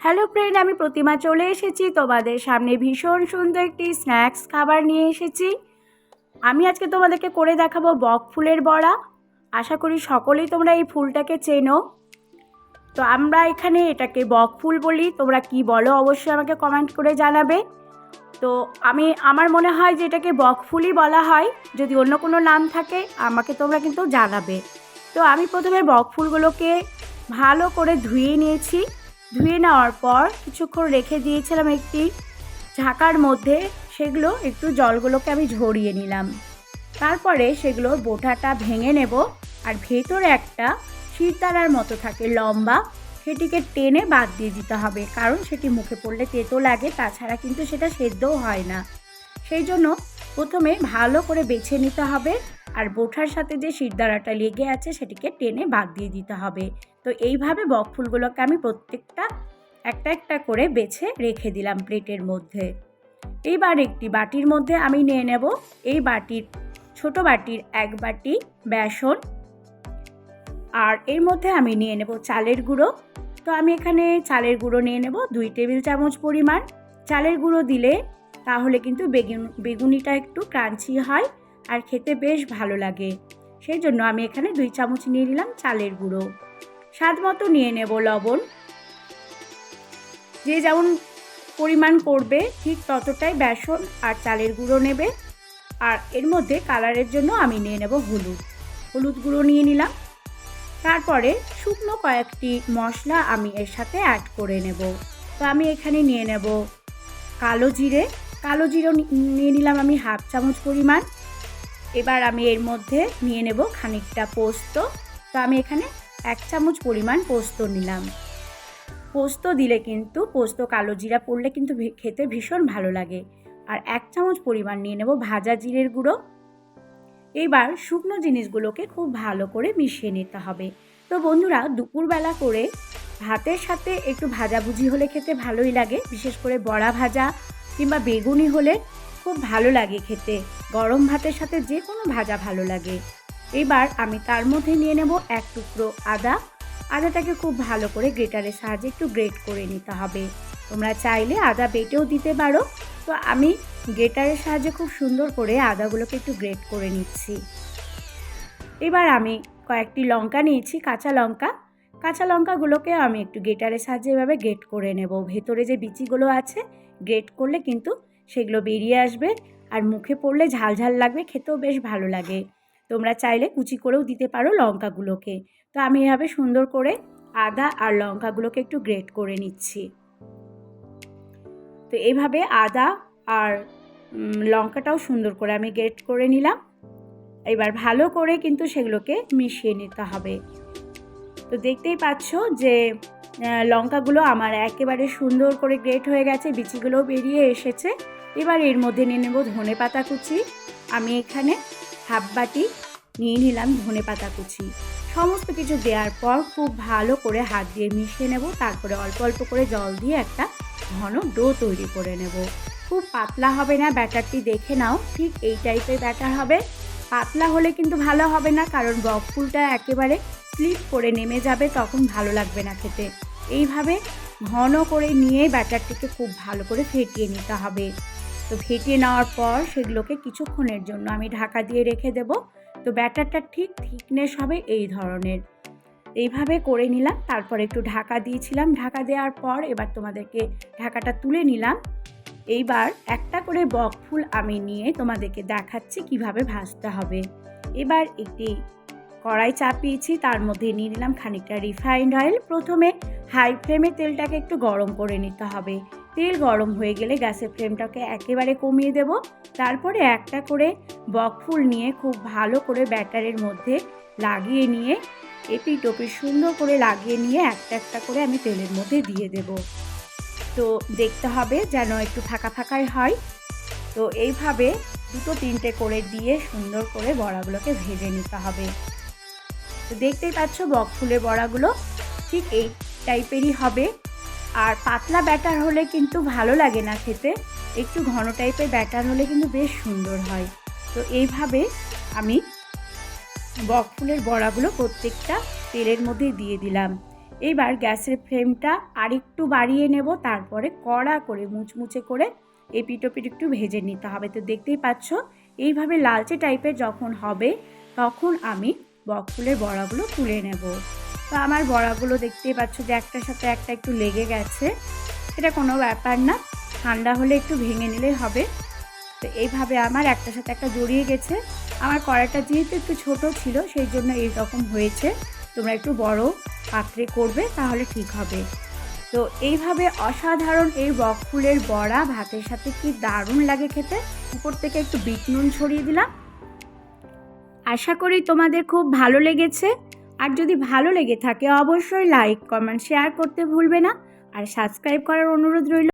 Hello friend আমি প্রতিমা চলে এসেছি। তোমাদের সামনে ভীষণ সুন্দর একটি স্ন্যাক্স খাবার নিয়ে এসেছি। আমি আজকে তোমাদেরকে করে দেখাবো বক ফুলের বড়া। আশা করি সকলেই তোমরা এই ফুলটাকে চেনো। তো আমরা এখানে এটাকে বক ফুল বলি। তোমরা কি বলো অবশ্যই আমাকে কমেন্ট করে জানাবে। তো আমি, আমার মনে হয় যে এটাকে বক ফুলই বলা হয়। যদি অন্য কোনো নাম থাকে, আমাকে তোমরা কিন্তু জানাবে। তো আমি প্রথমে বক ফুলগুলোকে ভালো করে ধুয়ে নিয়েছি। ধুয়ে নেওয়ার পর কিছুক্ষণ রেখে দিয়েছিলাম একটি ঢাকার মধ্যে, সেগুলো একটু জলগুলোকে আমি ঝরিয়ে নিলাম। তারপরে সেগুলোর বোটাটা ভেঙে নেব আর ভেতরে একটা শিরদানার মতো থাকে, লম্বা, সেটিকে টেনে বাদ দিয়ে দিতে হবে, কারণ সেটি মুখে পড়লে তেতো লাগে, তাছাড়া কিন্তু সেটা সেদ্ধও হয় না। সেই জন্য প্রথমে ভালো করে বেছে নিতে হবে আর বোঠার সাথে যে শিরদানাটা লেগে আছে সেটিকে টেনে বাদ দিয়ে দিতে হবে। তো এইভাবে বক ফুলগুলোকে আমি প্রত্যেকটা একটা একটা করে বেছে রেখে দিলাম প্লেটের মধ্যে। এইবার একটি বাটির মধ্যে আমি নিয়ে নেব। এই বাটির, ছোট বাটির এক বাটি বেসন। আর এর মধ্যে আমি নিয়ে নেব চালের গুঁড়ো। তো আমি এখানে চালের গুঁড়ো নিয়ে নেব দুই টেবিল চামচ পরিমাণ। চালের গুঁড়ো দিলে তাহলে কিন্তু বেগুন, বেগুনিটা একটু ক্রাঞ্চি হয়। আর খেতে বেশ ভালো লাগে। সেই জন্য আমি এখানে দুই চামচ নিয়ে নিলাম চালের গুঁড়ো। স্বাদ মতো নিয়ে নেব লবণ। যে যেমন পরিমাণ করবে, ঠিক ততটাই বেসন আর চালের গুঁড়ো নেবে। আর এর মধ্যে কালারের জন্য আমি নিয়ে নেব হলুদ। হলুদ গুঁড়ো নিয়ে নিলাম। তারপরে শুকনো কয়েকটি মশলা আমি এর সাথে অ্যাড করে নেব। তো আমি এখানে নিয়ে নেব কালো জিরে। কালো জিরে নিয়ে নিলাম আমি হাফ চামচ পরিমাণ। এবার আমি এর মধ্যে নিয়ে নেব খানিকটা পোস্ত। তো আমি এখানে এক চামচ পরিমাণ পোস্ত নিলাম। পোস্ত দিলে কিন্তু, পোস্ত কালো জিরা পড়লে কিন্তু খেতে ভীষণ ভালো লাগে। আর এক চামচ পরিমাণ নিয়ে নেব ভাজা জিরের গুঁড়ো। এবার শুকনো জিনিসগুলোকে খুব ভালো করে মিশিয়ে নিতে হবে। তো বন্ধুরা, দুপুরবেলা করে ভাতের সাথে একটু ভাজাভুজি হলে খেতে ভালোই লাগে। বিশেষ করে বড়া ভাজা কিংবা বেগুনি হলে খুব ভালো লাগে খেতে। গরম ভাতের সাথে যে কোনো ভাজা ভালো লাগে। এবার আমি তার মধ্যে নিয়ে নেব এক টুকরো আদা। আদাটাকে খুব ভালো করে গ্রেটারের সাহায্যে একটু গ্রেট করে নিতে হবে। তোমরা চাইলে আদা বেটেও দিতে পারো। তো আমি গ্রেটারের সাহায্যে খুব সুন্দর করে আদাগুলোকে একটু গ্রেট করে নিচ্ছি। এবার আমি কয়েকটি লঙ্কা নিয়েছি, কাঁচা লঙ্কা। কাঁচা লঙ্কাগুলোকে আমি একটু গ্রেটারের সাহায্যে এভাবে গ্রেট করে নেব। ভেতরে যে বিচিগুলো আছে, গ্রেট করলে কিন্তু সেগুলো বেরিয়ে আসবে আর মুখে পড়লে ঝাল ঝাল লাগবে, খেতেও বেশ ভালো লাগে। তোমরা চাইলে কুচি করেও দিতে পারো লঙ্কাগুলোকে। তো আমি এভাবে সুন্দর করে আদা আর লঙ্কাগুলোকে একটু গ্রেট করে নিচ্ছি। তো এইভাবে আদা আর লঙ্কাটাও সুন্দর করে আমি গ্রেট করে নিলাম। এবার ভালো করে কিন্তু সেগুলোকে মিশিয়ে নিতে হবে। তো দেখতেই পাচ্ছ যে লঙ্কাগুলো আমার একেবারে সুন্দর করে গ্রেট হয়ে গেছে, বিচিগুলোও বেরিয়ে এসেছে। এবার এর মধ্যে নিয়ে নেব ধনে পাতা কুচি। আমি এখানে হাফ বাটি নিয়ে নিলাম ধনে পাতা কুচি। সমস্ত কিছু দেওয়ার পর খুব ভালো করে হাত দিয়ে মিশিয়ে নেব, তারপরে অল্প অল্প করে জল দিয়ে একটা ঘন ডো তৈরি করে নেব। খুব পাতলা হবে না ব্যাটারটি, দেখে নাও, ঠিক এই টাইপের ব্যাটার হবে। পাতলা হলে কিন্তু ভালো হবে না, কারণ বক ফুলটা একেবারে স্লিপ করে নেমে যাবে, তখন ভালো লাগবে না খেতে। এইভাবে ঘন করে নিয়ে ব্যাটারটিকে খুব ভালো করে ফেটিয়ে নিতে হবে। তো ফেটিয়ে নেওয়ার পর সেগুলোকে কিছুক্ষণের জন্য আমি ঢাকা দিয়ে রেখে দেব। তো ব্যাটারটা ঠিক থিকনেস হবে এই ধরনের। এইভাবে করে নিলাম, তারপর একটু ঢাকা দিয়েছিলাম। ঢাকা দেওয়ার পর এবার তোমাদেরকে ঢাকাটা তুলে নিলাম। এইবার একটা করে বক ফুল আমি নিয়ে তোমাদেরকে দেখাচ্ছি কীভাবে ভাজতে হবে। এবার একটি কড়াই চাপিয়েছি, তার মধ্যে নিয়ে নিলাম খানিকটা রিফাইন্ড অয়েল প্রথমে হাই ফ্লেমে তেলটাকে একটু গরম করে নিতে হবে। তেল গরম হয়ে গেলে গ্যাসের ফ্লেমটাকে একেবারে কমিয়ে দেব। তারপরে একটা করে বক ফুল নিয়ে খুব ভালো করে ব্যাটারের মধ্যে লাগিয়ে নিয়ে এপি টপি সুন্দর করে লাগিয়ে নিয়ে একটা একটা করে আমি তেলের মধ্যে দিয়ে দেব। তো দেখতে হবে যেন একটু ফাঁকা ফাঁকাই হয়। তো এইভাবে দুটো তিনটে করে দিয়ে সুন্দর করে বড়াগুলোকে ভেজে নিতে হবে। তো দেখতেই পাচ্ছ বক ফুলের বড়াগুলো ঠিক এই টাইপেরই হবে। আর পাতলা ব্যাটার হলে কিন্তু ভালো লাগে না খেতে। একটু ঘন টাইপের ব্যাটার হলে কিন্তু বেশ সুন্দর হয়। তো এইভাবে আমি বক ফুলের বড়াগুলো প্রত্যেকটা তেলের মধ্যে দিয়ে দিলাম। এইবার গ্যাসের ফ্লেমটা আরেকটু বাড়িয়ে নেব, তারপরে কড়া করে মুচমুচে করে এই পিটোপিট একটু ভেজে নিতে হবে। তো দেখতেই পাচ্ছ, এইভাবে লালচে টাইপের যখন হবে, তখন আমি বকফুলের বড়াগুলো তুলে নেব। তো আমার বড়াগুলো দেখতেই পাচ্ছ যে একটার সাথে একটা একটু লেগে গেছে। এটা কোনো ব্যাপার না, ঠান্ডা হলে একটু ভেঙে নিলেই হবে। তো এইভাবে আমার একটার সাথে একটা জড়িয়ে গেছে। আমার কড়াটা যেহেতু একটু ছোট ছিল, সেই জন্য এইরকম হয়েছে। তোমরা একটু বড় পাত্রে করবে, তাহলে ঠিক হবে। তো এইভাবে অসাধারণ এই বক ফুলের বড়া ভাতের সাথে কি দারুণ লাগে খেতে। উপর থেকে একটু বিট নুন ছড়িয়ে দিলাম। আশা করি তোমাদের খুব ভালো লেগেছে। আর যদি ভালো লেগে থাকে, অবশ্যই লাইক কমেন্ট শেয়ার করতে ভুলবে না। আর সাবস্ক্রাইব করার অনুরোধ রইল।